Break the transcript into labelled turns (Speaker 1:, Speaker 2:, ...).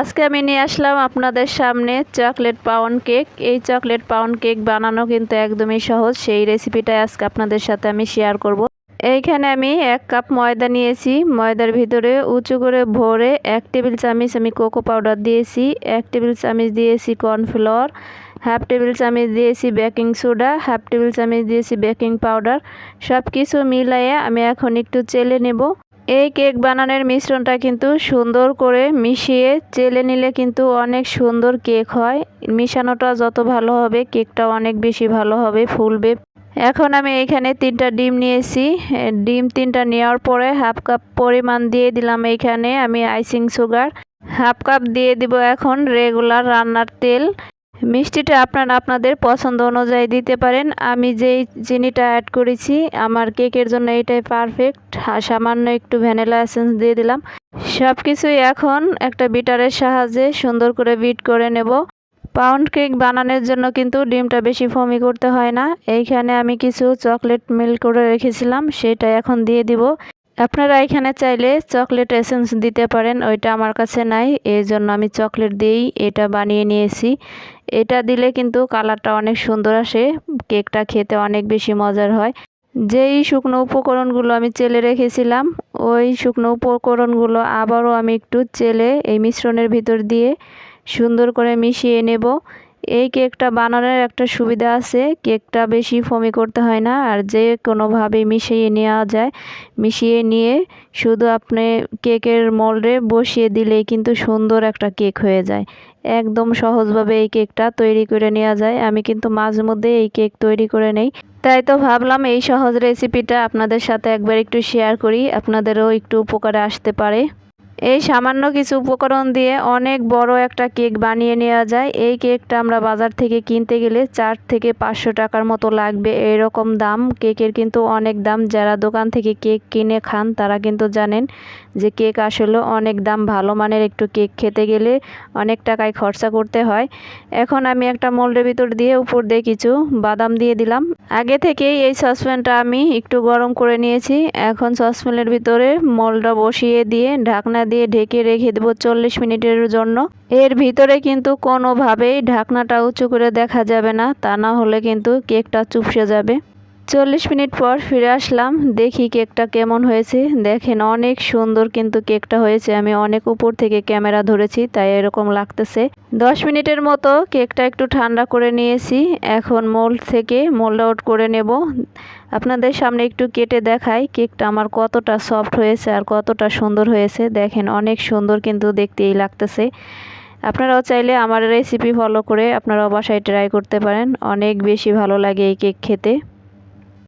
Speaker 1: আজকে আমি নিয়ে আসলাম আপনাদের সামনে চকলেট পাউন্ড কেক। এই চকলেট পাউন্ড কেক বানানো কিন্তু একদমই সহজ। সেই রেসিপিটাই আজকে আপনাদের সাথে আমি শেয়ার করব। এইখানে আমি এক কাপ ময়দা নিয়েছি। ময়দার ভিতরে উঁচু করে ভরে এক টেবিল চামচ আমি কোকো পাউডার দিয়েছি, এক টেবিল চামচ দিয়েছি কর্নফ্লাওয়ার, হাফ টেবিল চামচ দিয়েছি বেকিং সোডা, হাফ টেবিল চামচ দিয়েছি বেকিং পাউডার। সব কিছু মিলাইয়ে আমি এখন একটু চেলে নেব। এই কেক বানানোর মিশ্রণটা কিন্তু সুন্দর করে মিশিয়ে চেলে নিলে কিন্তু অনেক সুন্দর কেক হয়। মিশানোটা যত ভালো হবে, কেকটা অনেক বেশি ভালো হবে, ফুলবে। এখন আমি এখানে তিনটা ডিম নিয়েছি। ডিম তিনটা নেওয়ার পরে হাফ কাপ পরিমাণ দিয়ে দিলাম এইখানে আমি আইসিং সুগার। হাফ কাপ দিয়ে দিব এখন রেগুলার রান্নার তেল। মিষ্টিটা আপনারা আপনাদের পছন্দ অনুযায়ী দিতে পারেন। আমি যেই চিনিটা অ্যাড করেছি, আমার কেকের জন্য এটাই পারফেক্ট সামান্য একটু ভ্যানিলা এসেন্স দিয়ে দিলাম। সব কিছুই এখন একটা বিটারের সাহায্যে সুন্দর করে বিট করে নেব। পাউন্ড কেক বানানোর জন্য কিন্তু ডিমটা বেশি ফমি করতে হয় না। এইখানে আমি কিছু চকলেট মিল্ক করে রেখেছিলাম সেটা এখন দিয়ে দিব। আপনারা এখানে চাইলে চকলেট এসেন্স দিতে পারেন, ওইটা আমার কাছে নাই এই জন্য আমি চকলেট দিয়েই এটা বানিয়ে নিয়েছি। এটা দিলে কিন্তু কালারটা অনেক সুন্দর আসে, কেকটা খেতে অনেক বেশি মজার হয়। যেই শুকনো উপকরণগুলো আমি চেলে রেখেছিলাম, ওই শুকনো উপকরণগুলো আবারও আমি একটু চেলে এই মিশ্রণের ভিতর দিয়ে সুন্দর করে মিশিয়ে নেব। এই কেকটা বানানোর একটা সুবিধা আছে। কেকটা বেশি ফমি করতে হয় না, আর যে কোনোভাবে মিশিয়ে নেওয়া যায়, মিশিয়ে নিয়ে শুধু আপনি কেকের মোল্ডে বসিয়ে দিলেই কিন্তু সুন্দর একটা কেক হয়ে যায়। একদম সহজভাবে এই কেকটা তৈরি করে নেওয়া যায়। আমি কিন্তু মাঝে মধ্যে এই কেক তৈরি করে নেই। তাই তো ভাবলাম এই সহজ রেসিপিটা আপনাদের সাথে একবার একটু শেয়ার করি, আপনাদেরও একটু উপকারে আসতে পারে। এই সামান্য কিছু উপকরণ দিয়ে অনেক বড় একটা কেক বানিয়ে নেওয়া যায়। এই কেকটা আমরা বাজার থেকে কিনতে গেলে চার থেকে পাঁচশো টাকার মতো লাগবে। এরকম দাম, কেকের কিন্তু অনেক দাম। যারা দোকান থেকে কেক কিনে খান, তারা কিন্তু জানেন যে কেক আসলে অনেক দাম, ভালো মানের একটু কেক খেতে গেলে অনেক টাকায় খরচা করতে হয়। এখন আমি একটা মোল্ডের ভিতর দিয়ে উপর দিয়ে কিছু বাদাম দিয়ে দিলাম। আগে থেকেই এই সসপ্যানটা আমি একটু গরম করে নিয়েছি। এখন সসপ্যানের ভিতরে মোল্ডটা বসিয়ে দিয়ে ঢাকনা দিয়ে ঢেকে রেখে দেবো চল্লিশ মিনিটের জন্য। এর ভিতরে কিন্তু কোনোভাবেই ঢাকনাটা উঁচু করে দেখা যাবে না, তা না হলে কিন্তু কেকটা চুপসে যাবে। চল্লিশ মিনিট পর ফিরে আসলাম। দেখি কেকটা কেমন হয়েছে। দেখেন অনেক সুন্দর কিন্তু কেকটা হয়েছে। আমি অনেক উপর থেকে ক্যামেরা ধরেছি, তাই এরকম লাগতেছে। দশ মিনিটের মতো কেকটা একটু ঠান্ডা করে নিয়েছি। এখন মোল্ড থেকে মোল্ড আউট করে নেব। আপনাদের সামনে একটু কেটে দেখাই কেকটা আমার কতটা সফট হয়েছে আর কতটা সুন্দর হয়েছে। দেখেন অনেক সুন্দর কিন্তু দেখতেই লাগতেছে। আপনারাও চাইলে আমার রেসিপি ফলো করে আপনারাও বাসায় ট্রাই করতে পারেন। অনেক বেশি ভালো লাগে এই কেক খেতে।